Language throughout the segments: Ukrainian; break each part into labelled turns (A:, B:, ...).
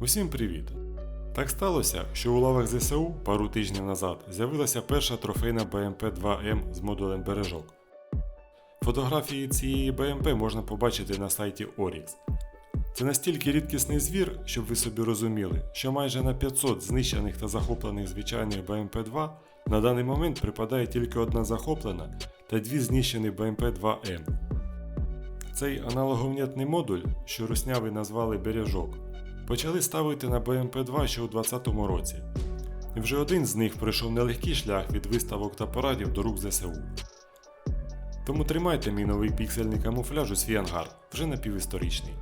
A: Усім привіт! Так сталося, що у лавах ЗСУ пару тижнів назад з'явилася перша трофейна БМП-2М з модулем бережок. Фотографії цієї БМП можна побачити на сайті Orix. Це настільки рідкісний звір, щоб ви собі розуміли, що майже на 500 знищених та захоплених звичайних БМП-2 на даний момент припадає тільки одна захоплена та дві знищені БМП-2М. Цей аналоговнятний модуль, що русняви назвали бережок, почали ставити на БМП-2 ще у 2020 році. І вже один з них пройшов нелегкий шлях від виставок та порадів до рук ЗСУ. Тому тримайте мій новий піксельний камуфляж у свій ангар, вже напівісторичний.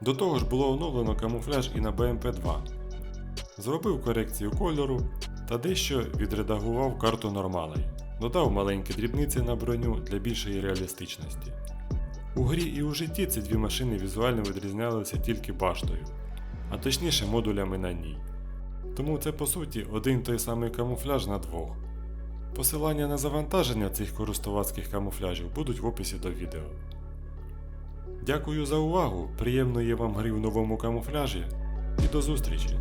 A: До того ж було оновлено камуфляж і на БМП-2. Зробив корекцію кольору та дещо відредагував карту нормалей. Додав маленькі дрібниці на броню для більшої реалістичності. У грі і у житті ці дві машини візуально відрізнялися тільки баштою, а точніше модулями на ній. Тому це по суті один той самий камуфляж на двох. Посилання на завантаження цих користувацьких камуфляжів будуть в описі до відео. Дякую за увагу, приємної вам гри в новому камуфляжі і до зустрічі!